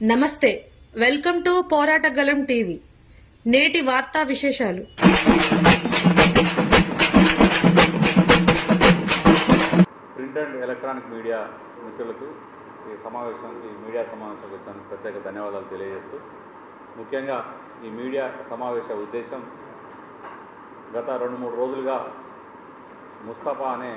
నమస్తే welcome to పోరాటగలం TV. నేటి వార్తా విశేషాలు. ప్రింట్ అండ్ ఎలక్ట్రానిక్ మీడియా మిత్రులకు ఈ సమావేశానికి మీడియా సమావేశానికి వచ్చినందుకు ప్రత్యేక ధన్యవాదాలు తెలియజేస్తూ ముఖ్యంగా ఈ మీడియా సమావేశ ఉద్దేశం గత రెండు మూడు రోజులుగా ముస్తఫా అనే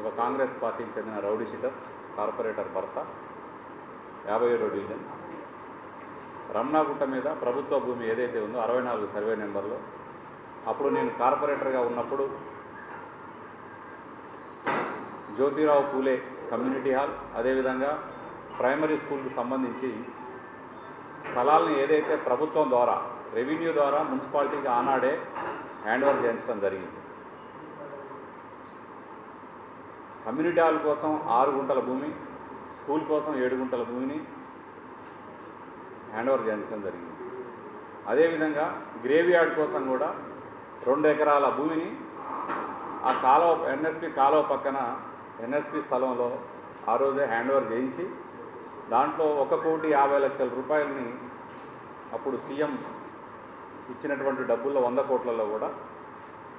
ఒక కాంగ్రెస్ పార్టీకి చెందిన రౌడీ షీటర్ కార్పొరేటర్ భర్త యాభై ఏడో డివిజన్. రమణాగుట్ట మీద ప్రభుత్వ భూమి ఏదైతే ఉందో అరవై నాలుగు సర్వే నెంబర్లో అప్పుడు నేను కార్పొరేటర్గా ఉన్నప్పుడు జ్యోతిరావు పూలే కమ్యూనిటీ హాల్ అదేవిధంగా ప్రైమరీ స్కూల్కి సంబంధించి స్థలాలను ఏదైతే ప్రభుత్వం ద్వారా రెవెన్యూ ద్వారా మున్సిపాలిటీకి ఆనాడే హ్యాండ్ ఓవర్ చేయించడం జరిగింది. కమ్యూనిటీ హాల్ కోసం ఆరు గుంటల భూమి స్కూల్ కోసం ఏడు గుంటల భూమిని హ్యాండ్ ఓవర్ చేయించడం జరిగింది. అదేవిధంగా గ్రేవీ యార్డ్ కోసం కూడా రెండు ఎకరాల భూమిని ఆ కాలువ ఎన్ఎస్పి కాలువ పక్కన ఎన్ఎస్పి స్థలంలో ఆ రోజే హ్యాండ్ ఓవర్ చేయించి దాంట్లో ఒక కోటి యాభై లక్షల రూపాయలని అప్పుడు సీఎం ఇచ్చినటువంటి డబ్బుల్లో వంద కోట్లలో కూడా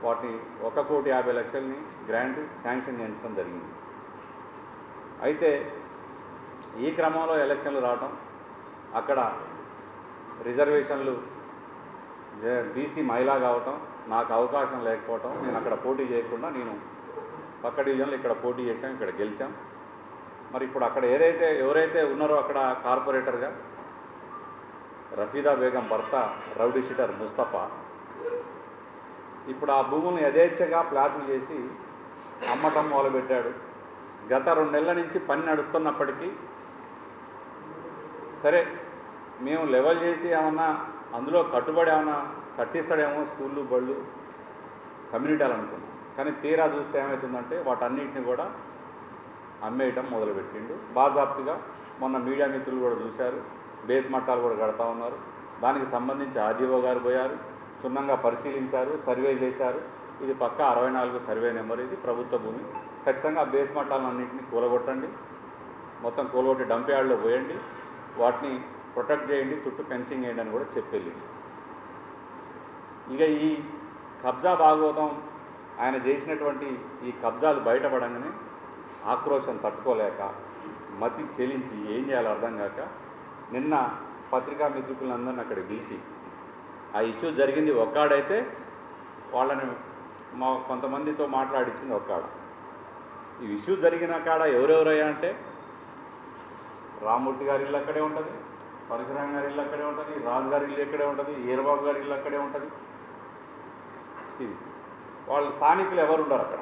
వాటిని ఒక కోటి యాభై లక్షల్ని గ్రాంట్ శాంక్షన్ చేయించడం జరిగింది. అయితే ఈ క్రమంలో ఎలక్షన్లు రావటం అక్కడ రిజర్వేషన్లు జ బీసీ మహిళా కావటం నాకు అవకాశం లేకపోవటం నేను అక్కడ పోటీ చేయకుండా నేను పక్క డివిజన్లో ఇక్కడ పోటీ చేశాం ఇక్కడ గెలిచాం. మరి ఇప్పుడు అక్కడ ఏదైతే ఎవరైతే ఉన్నారో అక్కడ కార్పొరేటర్గా రఫీదా బేగం భర్త రౌడీ షీటర్ ముస్తఫా. ఇప్పుడు ఆ భూములను యథేచ్ఛగా ప్లాట్లు చేసి అమ్మటం మొదలుపెట్టాడు. గత రెండు నెలల నుంచి పని నడుస్తున్నప్పటికీ సరే మేము లెవెల్ చేసి ఏమన్నా అందులో కట్టుబడి ఏమన్నా కట్టిస్తాడేమో స్కూళ్ళు బళ్ళు కమ్యూనిటీలు అనుకున్నాం. కానీ తీరా చూస్తే ఏమవుతుందంటే వాటన్నిటిని కూడా అమ్మేయటం మొదలుపెట్టిండు. బాజాప్తిగా మొన్న మీడియా మిత్రులు కూడా చూశారు. బేస్ మట్టాలు కూడా కడతా ఉన్నారు. దానికి సంబంధించి ఆర్డీఓ గారు పోయారు. క్షుణ్ణంగా పరిశీలించారు సర్వే చేశారు. ఇది పక్క అరవై నాలుగు సర్వే నెంబర్ ఇది ప్రభుత్వ భూమి. ఖచ్చితంగా బేస్ మట్టాలన్నింటినీ కూలగొట్టండి. మొత్తం కూలగొట్టి డంప్ యార్డ్లో పోయండి. వాటిని ప్రొటెక్ట్ చేయండి చుట్టూ ఫెన్సింగ్ వేయండి అని కూడా చెప్పెళ్ళింది. ఇక ఈ కబ్జా భాగవతం ఆయన చేసినటువంటి ఈ కబ్జాలు బయటపడంగానే ఆక్రోశం తట్టుకోలేక మతి చెలించి ఏం చేయాలో అర్థం కాక నిన్న పత్రికా మిత్రులందరిని అక్కడ పిలిచి ఆ ఇష్యూ జరిగింది ఒక్కాడైతే వాళ్ళని మా కొంతమందితో మాట్లాడించింది ఒక్కాడ. ఈ ఇష్యూ జరిగిన కాడ ఎవరెవరయ్యా అంటే రామూర్తి గారి ఇల్లు అక్కడే ఉంటుంది పరశురాం గారి ఇల్లు అక్కడే ఉంటుంది రాజు గారి ఇల్లు ఇక్కడే ఉంటుంది ఈరబాబు గారి ఇల్లు అక్కడే ఉంటుంది. ఇది. వాళ్ళ స్థానికులు ఎవరు ఉండరు అక్కడ.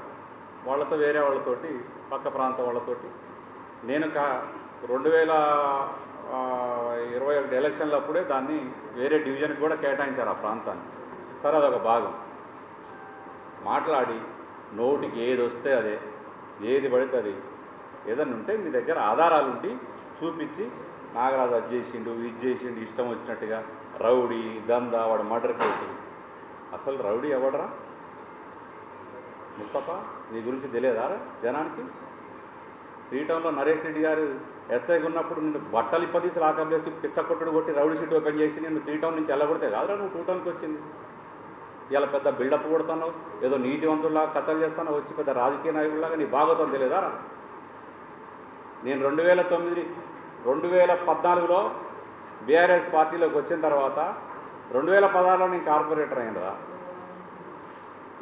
వాళ్ళతో వేరే వాళ్ళతోటి పక్క ప్రాంతం వాళ్ళతోటి. నేను కా రెండు వేల ఇరవై ఒకటి ఎలక్షన్లు అప్పుడే దాన్ని వేరే డివిజన్కి కూడా కేటాయించారు ఆ ప్రాంతాన్ని. సరే అదొక భాగం. మాట్లాడి నోటికి ఏది వస్తే అదే ఏది పడితే అది. ఏదన్నా ఉంటే మీ దగ్గర ఆధారాలు ఉండి చూపించి నాగరాజు అది చేసిండు ఇది చేసిండు ఇష్టం వచ్చినట్టుగా రౌడీ దందా వాడు మర్డర్ కేసు. అసలు రౌడీ ఎవడరా? ముస్తఫా నీ గురించి తెలియదారా జనానికి? త్రీ టౌన్లో నరేష్ రెడ్డి గారు ఎస్ఐగా ఉన్నప్పుడు నిన్ను బట్టలు ఇప్పదీసి లాకప్ చేసి పిచ్చ కొట్టుడు కొట్టి రౌడీ షీట్ ఓపెన్ చేసి నేను త్రీ టౌన్ నుంచి వెళ్ళగొడితే కాదురా నువ్వు టూ టౌన్కి వచ్చింది? ఇలా పెద్ద బిల్డప్ కొడుతున్నావు ఏదో నీతివంతుల్లా కథలు చేస్తానో వచ్చి పెద్ద రాజకీయ నాయకుల్లాగా నీ భాగవతం తెలియదారా నేను రెండు వేల తొమ్మిది రెండు వేల పద్నాలుగులో బీఆర్ఎస్ పార్టీలోకి వచ్చిన తర్వాత రెండు వేల పదహారులో నేను కార్పొరేటర్ అయినరా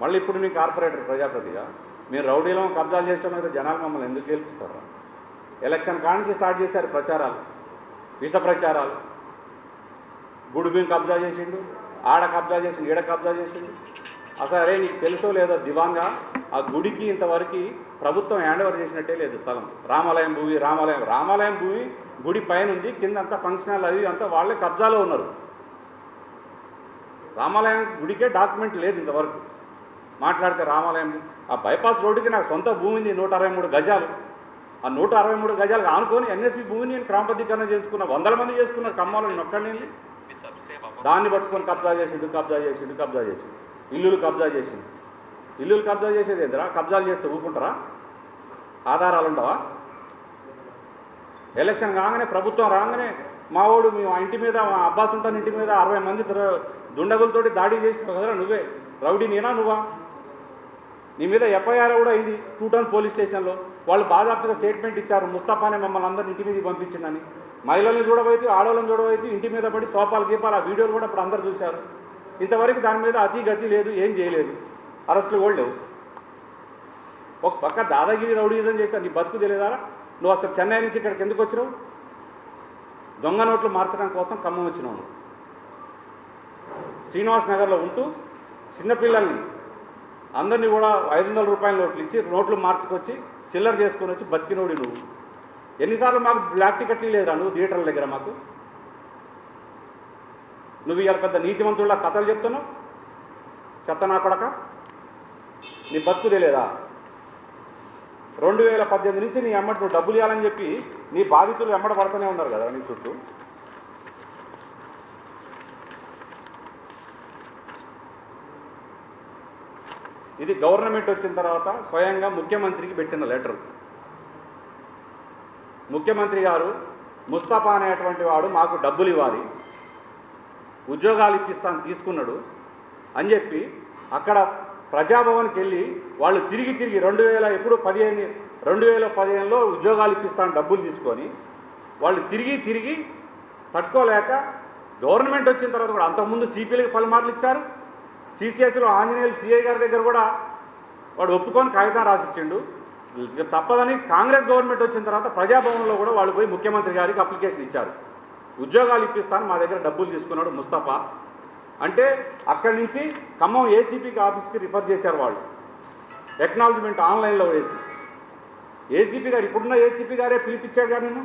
మళ్ళీ ఇప్పుడు నేను కార్పొరేటర్ ప్రజాప్రతిగా. మీరు రౌడీలో కబ్జాలు చేసడం అయితే జనాలు మమ్మల్ని ఎందుకు గెలిపిస్తారా? ఎలక్షన్ కానించి స్టార్ట్ చేశారు ప్రచారాలు విష ప్రచారాలు. గుడి కబ్జా చేసిండు ఆడ కబ్జా చేసిండు ఈడ కబ్జా చేసిండు. అసలు అరే నీకు తెలుసో లేదో దివాంగా ఆ గుడికి ఇంతవరకు ప్రభుత్వం హ్యాండ్ ఓవర్ చేసినట్టే లేదు స్థలం. రామాలయం భూమి రామాలయం రామాలయం భూమి గుడి పైన ఉంది కింద అంతా ఫంక్షన్ హాల్ అవి అంతా వాళ్ళే కబ్జాలో ఉన్నారు. రామాలయం గుడికే డాక్యుమెంట్ లేదు ఇంతవరకు. మాట్లాడితే రామాలయం ఆ బైపాస్ రోడ్డుకి నాకు సొంత భూమి ఉంది నూట అరవై మూడు గజాలు. ఆ నూట అరవై మూడు గజాలు ఆనుకొని ఎన్ఎస్పి భూమిని నేను క్రమబద్ధీకరణ చేసుకున్న. వందల మంది చేసుకున్నారు ఖమ్మంలో నేను ఒక్కడిని దాన్ని పట్టుకొని కబ్జా చేసిండు కబ్జా చేసిండు కబ్జా చేసిండు ఇల్లులు కబ్జా చేసిండు ఇల్లులు కబ్జా చేసేది ఏంటరా కబ్జాలు చేస్తే ఊరుకుంటారా? ఆధారాలు ఉండవా? ఎలక్షన్ కాగానే ప్రభుత్వం రాగానే మా వాడు మీ ఇంటి మీద మా అబ్బాస్ ఉంటాను ఇంటి మీద అరవై మంది దుండగులతోటి దాడి చేసిన కదరా నువ్వే. రౌడీ నేనా నువ్వా? నీ మీద ఎఫ్ఐఆర్ కూడా అయింది టూటౌన్ పోలీస్ స్టేషన్లో. వాళ్ళు బాధాప్తగా స్టేట్మెంట్ ఇచ్చారు ముస్తఫానే మమ్మల్ని అందరిని ఇంటి మీదకి పంపించిందని. మహిళలను చూడబోయితే ఆడవాళ్ళని చూడబోయితే ఇంటి మీద పడి సోపాలు గీపాలు ఆ వీడియోలు కూడా ఇప్పుడు అందరు చూశారు. ఇంతవరకు దాని మీద అతి గతి లేదు ఏం చేయలేదు. అరెస్టులు కూడా లేవు. ఒక పక్క దాదాగిరి రౌడీజం చేశారు నీ బతుకు తెలియదారా? నువ్వు అసలు చెన్నై నుంచి ఇక్కడికి ఎందుకు వచ్చినావు? దొంగ నోట్లు మార్చడం కోసం ఖమ్మం వచ్చినావు నువ్వు. శ్రీనివాస్ నగర్లో ఉంటూ చిన్నపిల్లల్ని అందరినీ కూడా ఐదు వందల రూపాయల నోట్లు ఇచ్చి నోట్లు మార్చుకొచ్చి చిల్లర చేసుకొని వచ్చి బతికినోడి నువ్వు. ఎన్నిసార్లు మాకు బ్లాక్ టికెట్లు లేదురా నువ్వు థియేటర్ల దగ్గర మాకు? నువ్వు ఇవాళ పెద్ద నీతిమంతుళ్ళ కథలు చెప్తున్నావు? చెత్త నా కొడక? నీ బతుకు తెలియదా? రెండు వేల పద్దెనిమిది నుంచి నీ అమ్మటి నువ్వు డబ్బులు ఇవ్వాలని చెప్పి నీ బాధితులు ఎమ్మడ పడుతూనే ఉన్నారు కదా నీ చుట్టూ. ఇది గవర్నమెంట్ వచ్చిన తర్వాత స్వయంగా ముఖ్యమంత్రికి పెట్టిన లెటర్. ముఖ్యమంత్రి గారు ముస్తఫా అనేటువంటి వాడు మాకు డబ్బులు ఇవ్వాలి ఉద్యోగాలు ఇప్పిస్తాను తీసుకున్నాడు అని చెప్పి అక్కడ ప్రజాభవన్కి వెళ్ళి వాళ్ళు తిరిగి తిరిగి రెండు వేల ఎప్పుడు పదిహేను రెండు వేల పదిహేనులో ఉద్యోగాలు ఇప్పిస్తాను డబ్బులు తీసుకొని వాళ్ళు తిరిగి తిరిగి తట్టుకోలేక గవర్నమెంట్ వచ్చిన తర్వాత కూడా అంతకుముందు సిపిఎల్కి పలుమార్లు ఇచ్చారు. సిసిఎస్లో ఆంజనేయులు సిఐ గారి దగ్గర కూడా వాడు ఒప్పుకొని కాగితం రాసిచ్చిండు. తప్పదని కాంగ్రెస్ గవర్నమెంట్ వచ్చిన తర్వాత ప్రజాభవన్లో కూడా వాళ్ళు పోయి ముఖ్యమంత్రి గారికి అప్లికేషన్ ఇచ్చారు. ఉద్యోగాలు ఇప్పిస్తాను మా దగ్గర డబ్బులు తీసుకున్నాడు ముస్తఫా. అంటే అక్కడి నుంచి ఖమ్మం ఏసీపీకి ఆఫీస్కి రిఫర్ చేశారు వాళ్ళు. టెక్నాలజీమెంట్ ఆన్లైన్లో వేసి. ఏసీపీ గారు ఇప్పుడున్న ఏసీపీ గారే పిలిపించాడు కానీ నేను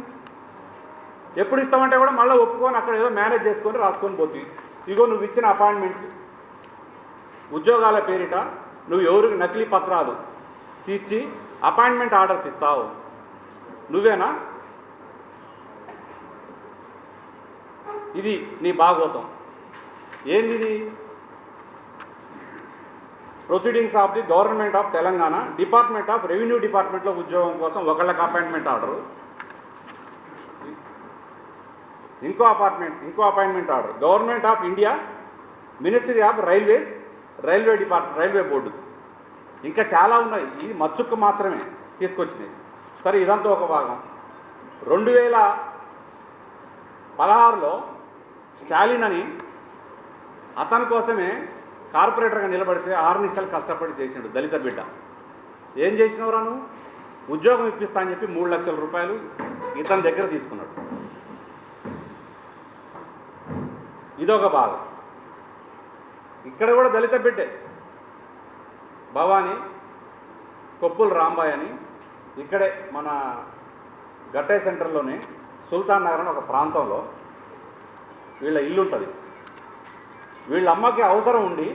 ఎప్పుడు ఇస్తామంటే కూడా మళ్ళీ ఒప్పుకొని అక్కడ ఏదో మేనేజ్ చేసుకొని రాసుకొని పోతుంది ఇగో నువ్వు ఇచ్చిన అపాయింట్మెంట్ ఉద్యోగాల పేరిట నువ్వు ఎవరికి నకిలీ పత్రాలు తీర్చి అపాయింట్మెంట్ ఆర్డర్స్ ఇస్తావు. నువ్వేనా? ఇది నీ భాగవతం. ఏంది proceedings of the government of Telangana department of revenue డిపార్ట్మెంట్లో ఉద్యోగం కోసం ఒకళ్ళకి అపాయింట్మెంట్ ఆర్డరు ఇంకో అపార్ట్మెంట్ ఇంకో appointment order government of India ministry of railways railway depart railway board ఇంకా చాలా ఉన్నాయి. ఇది మచ్చుక్క మాత్రమే తీసుకొచ్చినాయి. సరే ఇదంతా ఒక భాగం. రెండు వేల పదహారులో స్టాలిన్ అని అతని కోసమే కార్పొరేటర్గా నిలబడితే ఆరు నిమిషాలు కష్టపడి చేసిండు దళిత బిడ్డ. ఏం చేసినవరా నువ్వు? ఉద్యోగం ఇప్పిస్తా అని చెప్పి మూడు లక్షల రూపాయలు ఇతని దగ్గర తీసుకున్నాడు. ఇదొక భాగం. ఇక్కడ కూడా దళిత బిడ్డే. భవానీ కొప్పుల రాంబాయ్ అని ఇక్కడే మన గట్టే సెంటర్లోనే సుల్తాన్ నగర్ అని ఒక ప్రాంతంలో వీళ్ళ ఇల్లు ఉంటుంది వీళ్ళ అమ్మకి అవసరం ఉండి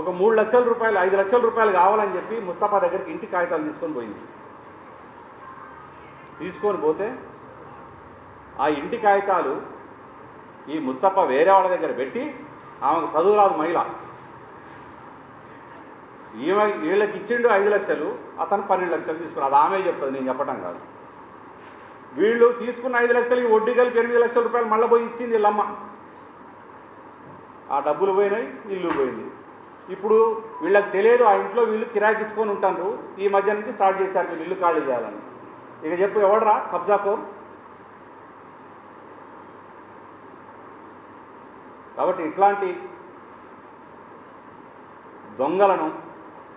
ఒక మూడు లక్షల రూపాయలు ఐదు లక్షల రూపాయలు కావాలని చెప్పి ముస్తఫా దగ్గరికి ఇంటి కాగితాలు తీసుకొని పోయింది. తీసుకొని పోతే ఆ ఇంటి కాగితాలు ఈ ముస్తఫా వేరే వాళ్ళ దగ్గర పెట్టి ఆమెకు చదువురాదు మహిళ. ఈమె వీళ్ళకి ఇచ్చిండు ఐదు లక్షలు అతను పన్నెండు లక్షలు తీసుకున్నాడు అది ఆమె చెప్తుంది నేను చెప్పడం కాదు. వీళ్ళు తీసుకున్న ఐదు లక్షలకి వడ్డీ కలిపి ఎనిమిది లక్షల రూపాయలు మళ్ళీ పోయి ఇచ్చింది వీళ్ళమ్మ. ఆ డబ్బులు పోయినాయి ఇల్లు పోయింది. ఇప్పుడు వీళ్ళకి తెలియదు ఆ ఇంట్లో వీళ్ళు కిరాకిచ్చుకొని ఉంటారు. ఈ మధ్య నుంచి స్టార్ట్ చేశారు మీరు ఇల్లు ఖాళీ చేయాలని. ఇక చెప్పు ఎవడరా? కబ్జాకోర్ కాబట్టి ఇట్లాంటి దొంగలను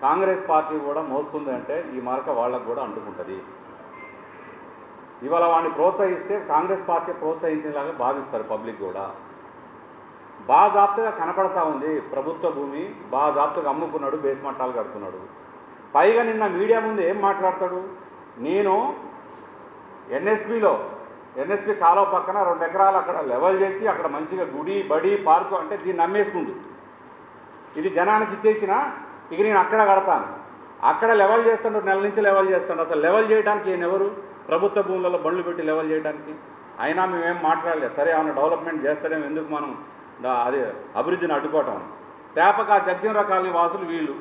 కాంగ్రెస్ పార్టీ కూడా మోస్తుంది అంటే ఈ మార్క వాళ్ళకు కూడా అంటుకుంటుంది. ఇవాళ వాడిని ప్రోత్సహిస్తే కాంగ్రెస్ పార్టీ ప్రోత్సహించేలాగా భావిస్తారు పబ్లిక్ కూడా. బాజాప్తగా కనపడతా ఉంది ప్రభుత్వ భూమి బాజాప్తగా అమ్ముకున్నాడు బేస్మట్టాలు కడుతున్నాడు. పైగా నిన్న మీడియా ముందు ఏం మాట్లాడతాడు? నేను ఎన్ఎస్పిలో ఎన్ఎస్పి కాలువ పక్కన రెండు ఎకరాలు అక్కడ లెవెల్ చేసి అక్కడ మంచిగా గుడి బడి పార్కు అంటే దీన్ని నమ్మేసుకుంటు ఇది జనానికి ఇచ్చేసిన ఇక నేను అక్కడ కడతాను. అక్కడ లెవెల్ చేస్తుండ్రు నెల నుంచి లెవెల్ చేస్తుండ్రు అసలు లెవెల్ చేయడానికి ఈయన ఎవరు? ప్రభుత్వ భూములలో బండ్లు పెట్టి లెవెల్ చేయడానికి అయినా మేమేం మాట్లాడలేదు. సరే ఏమైనా డెవలప్మెంట్ చేస్తాడేమో ఎందుకు మనం అదే అభివృద్ధిని అడ్డుకోవటం. తేపక జగ్జీవనరావు కాలనీ వాసులు వీళ్ళు.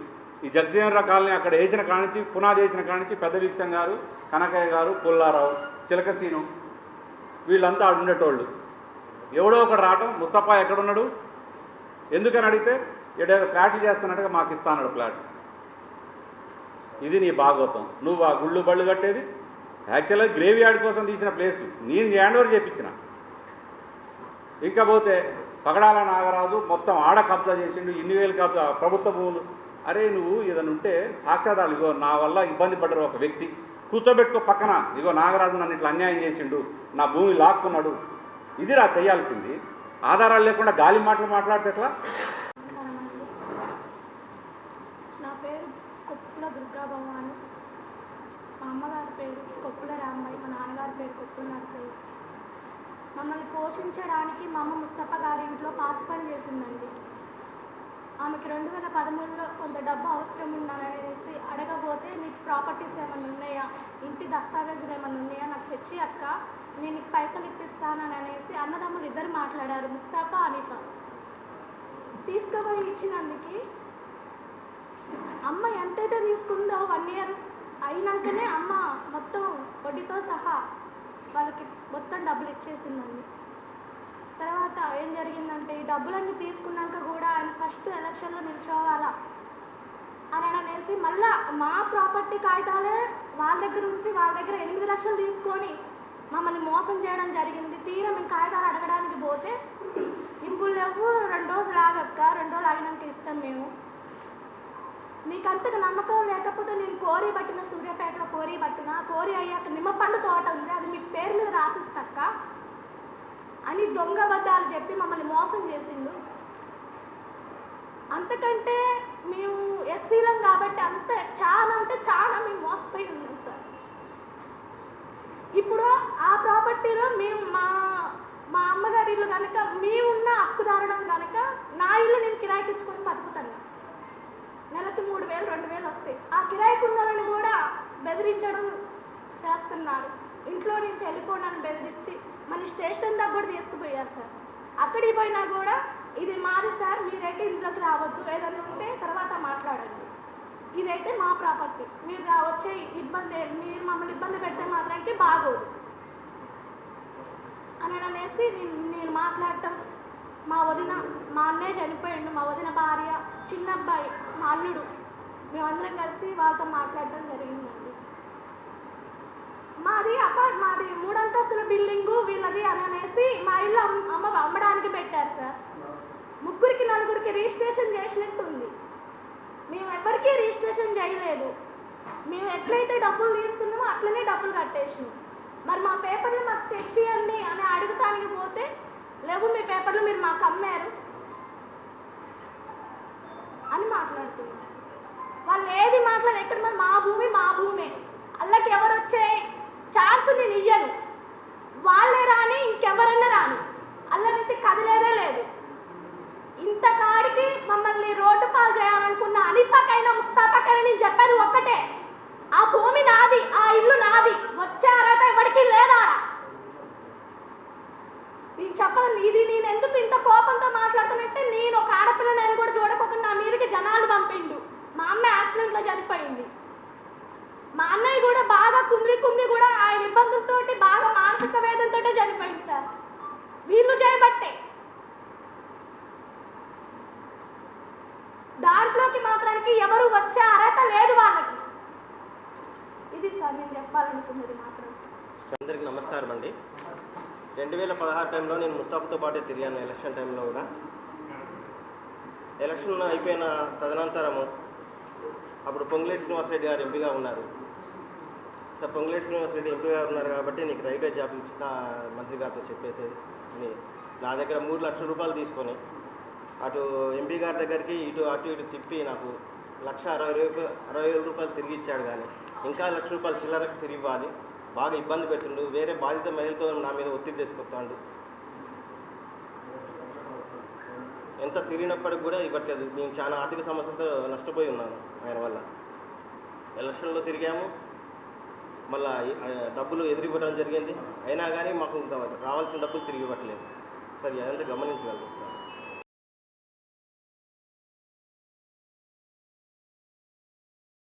ఈ జగ్జీవనరావు కాలనీ అక్కడ వేసిన కానించి పునాది వేసిన కానించి పెద్ద వీక్షం గారు కనకయ్య గారు పుల్లారావు చిలకసీను వీళ్ళంతా ఆడు ఉండేటోళ్ళు. ఎవడో ఒకడు రావటం ముస్తఫా ఎక్కడున్నాడు? ఎందుకని అడిగితే ఏడేదో ప్లాట్లు చేస్తున్నట్టుగా మాకు ఇస్తాన్నాడు ప్లాట్. ఇది నీ భాగవతం నువ్వు ఆ గుళ్ళు బళ్ళు కట్టేది యాక్చువల్గా గ్రేవీ యార్డ్ కోసం తీసిన ప్లేస్. నేను హ్యాండ్ ఓవర్ చేయించిన ఇకపోతే పగడాల నాగరాజు మొత్తం ఆడ కబ్జా చేసిండు ఇన్ని వేలు కబ్జా ప్రభుత్వ భూములు. అరే నువ్వు ఏదైనా ఉంటే సాక్ష్యాధారాలు ఇగో నా వల్ల ఇబ్బంది పడ్డారు ఒక వ్యక్తి. కూర్చోబెట్టుకో పక్కన. ఇగో నాగరాజు నన్ను ఇట్లా అన్యాయం చేసిండు. నా భూమి లాక్కున్నాడు. ఇదిరా చేయాల్సింది. ఆధారాలు లేకుండా గాలి మాటలు మాట్లాడితే ఎట్లా? నా పేరు కొప్పుల దుర్గా భవాని మా అమ్మగారి పేరు కొప్పుల రాంబాయి మా నాన్నగారి పేరు కొప్పుల నర్సయ్య. మమ్మల్ని పోషించడానికి మా అమ్మ ముస్తఫా గారి ఇంట్లో పాస్ పని చేసిందండి. ఆమెకి రెండు వేల పదమూడులో కొంత డబ్బు అవసరం ఉన్నాననేసి అడగబోతే నీకు ప్రాపర్టీస్ ఏమైనా ఉన్నాయా? ఇంటి దస్తావేజులు ఏమైనా ఉన్నాయా? నాకు తెచ్చి అక్క నేను నీకు పైసలు ఇప్పిస్తానని అనేసి అన్నదమ్ములు ఇద్దరు మాట్లాడారు ముస్తాఫా అనిఫా తీసుకుపోయి ఇచ్చినందుకు అమ్మ ఎంతైతే తీసుకుందో వన్ ఇయర్ అయినాకనే అమ్మ మొత్తం వడ్డీతో సహా వాళ్ళకి మొత్తం డబ్బులు ఇచ్చేసిందండి. తర్వాత ఏం జరిగిందంటే ఈ డబ్బులన్నీ తీసుకున్నాక కూడా ఆయన ఫస్ట్ ఎలక్షన్లో నిల్చోవాలా అని అనేసి మళ్ళా మా ప్రాపర్టీ కాగితాలే వాళ్ళ దగ్గర నుంచి వాళ్ళ దగ్గర ఎనిమిది లక్షలు తీసుకొని మమ్మల్ని మోసం చేయడం జరిగింది. తీరా మేము కాగితాలు అడగడానికి పోతే ఇంపులు లేవు రెండు రోజులు ఆగక్క రెండు రోజులు ఆగినాక ఇస్తాం మేము. నీకు అంతగా నమ్మకం లేకపోతే నేను కోరి పట్టిన సూర్యాపేటలో కోరి పట్టిన? కోరి అయ్యాక నిమ్మపండు తోట ఉంది అది మీ పేరు మీద రాసిస్తక్క? అని దొంగ అబద్ధాలు చెప్పి మమ్మల్ని మోసం చేసిండు. అంతకంటే మేము ఎస్సీలం కాబట్టి అంత చాలా అంటే చాలా మేము మోసపోయి ఉన్నాం సార్. ఇప్పుడు ఆ ప్రాపర్టీలో మేము మా మా అమ్మగారి ఇల్లు కనుక ఉన్న హక్కుదారులం కనుక నా ఇల్లు నేను కిరాయికి ఇచ్చుకొని బతుకుతాను. వేలు రెండు వేలు వస్తాయి. ఆ కిరాయికి ఉన్నదని కూడా బెదిరించడం చేస్తున్నారు. ఇంట్లో నుంచి వెళ్ళిపోవడానికి బెదిరించి మన స్టేషన్ దగ్గర కూడా తీసుకుపోయారు సార్. అక్కడికి పోయినా కూడా ఇది మాది సార్ మీరైతే ఇంట్లోకి రావద్దు. ఏదైనా ఉంటే తర్వాత మాట్లాడండి. ఇదైతే మా ప్రాపర్టీ. మీరు వచ్చే ఇబ్బంది మీరు మమ్మల్ని ఇబ్బంది పెడితే మాత్రానికి బాగోదు. అని అనేసి నేను మాట్లాడటం. మా వదిన మా అన్నయ్య చనిపోయిండు. మా వదిన భార్య చిన్న అబ్బాయి మా అల్లుడు. మేమందరం కలిసి వాళ్ళతో మాట్లాడడం జరిగిందండి. మాది అపార్ట్ మాది మూడంతస్తుల బిల్డింగు వీళ్ళది అని అనేసి మా ఇల్లు అమ్మ అమ్మడానికి పెట్టారు సార్. ముగ్గురికి నలుగురికి రిజిస్ట్రేషన్ చేసినట్టుంది మేము ఎవరికీ రిజిస్ట్రేషన్ చేయలేదు. మేము ఎట్లయితే డబ్బులు తీసుకున్నామో అట్లనే డబ్బులు కట్టేసినాం. మరి మా పేపర్లు మాకు తెచ్చియండి అని అడుగుతానికి పోతే లేవు మీ పేపర్లు మీరు మాకు అమ్మారు అని మాట్లాడుతున్నారు వాళ్ళు ఏది మాట్లాడి ఎక్కడ మా భూమి మా భూమే. అల్లకి ఎవరు వచ్చే ఛాన్స్ నేను ఇయ్యను. వాళ్ళే రాని ఇంకెవరైనా రాను. అల్ల నుంచి కదిలేదే లేదు. ఇంత కాడికి మమ్మల్ని రోడ్డు పాలు చేయాలనుకున్న అనిఫకైనా ముస్తాఫాకైనా నేను చెప్పేది ఒక్కటే. ఆ భూమి నాది ఆ ఇల్లు నాది. వచ్చే అర్హత ఎవరికి లేదా నేను చెప్పదు ఇది నేను ఎందుకు ఇంత కోపంతో మాట్లాడుతున్నట్టే నేను ఒక ఆడపిల్ల నేను కూడా చూడకుండా మీదకి జనాలు పంపిండు. మా అమ్మ యాక్సిడెంట్లో చనిపోయింది. మా అన్నయ్య కూడా బాగా కుమ్మి కుమ్మి కూడా ఆయన ఇబ్బందులతోటి బాగా మానసిక వేదంతో చనిపోయింది సార్. వీళ్ళు చేయబట్టే దాంట్లోకి మాత్రానికి ఎవరు వచ్చే అర్హత లేదు వాళ్ళకి. ఇది సార్ నేను చెప్పాలనుకున్నది మాత్రం. అందరికీ నమస్కారం అండి. రెండు వేల పదహారు టైంలో నేను ముస్తాఫాతో పాటే తిరిగాను ఎలక్షన్ టైంలో కూడా. ఎలక్షన్ అయిపోయిన తదనంతరము అప్పుడు పొంగులేటి శ్రీనివాసరెడ్డి గారు ఎంపీగా ఉన్నారు. సో పొంగులేటి శ్రీనివాసరెడ్డి గారు ఉన్నారు కాబట్టి నీకు రైల్వే జాబ్ ఇస్తా మంత్రి గారితో చెప్పేసి అని. నా దగ్గర మూడు లక్షల రూపాయలు తీసుకొని అటు ఎంపీ గారి దగ్గరికి ఇటు అటు ఇటు తిప్పి నాకు లక్ష అరవై రూపాయలు అరవై వేల రూపాయలు తిరిగి ఇచ్చాడు కానీ ఇంకా లక్ష రూపాయలు చిల్లరకు తిరిగి ఇవ్వాలి. బాగా ఇబ్బంది పెడుతుండు వేరే బాధిత మహిళతో నా మీద ఒత్తిడి తీసుకొస్తాడు. ఎంత తిరిగినప్పటికి కూడా ఇవ్వట్లేదు. నేను చాలా ఆర్థిక సమస్యలతో నష్టపోయి ఉన్నాను ఆయన వల్ల. ఎలక్షన్లో తిరిగాము. మళ్ళా డబ్బులు ఎదురివ్వడం జరిగింది. అయినా కానీ మాకు ఇంకా రావాల్సిన డబ్బులు తిరిగి ఇవ్వట్లేదు. సరే అదంతా గమనించగలరు సార్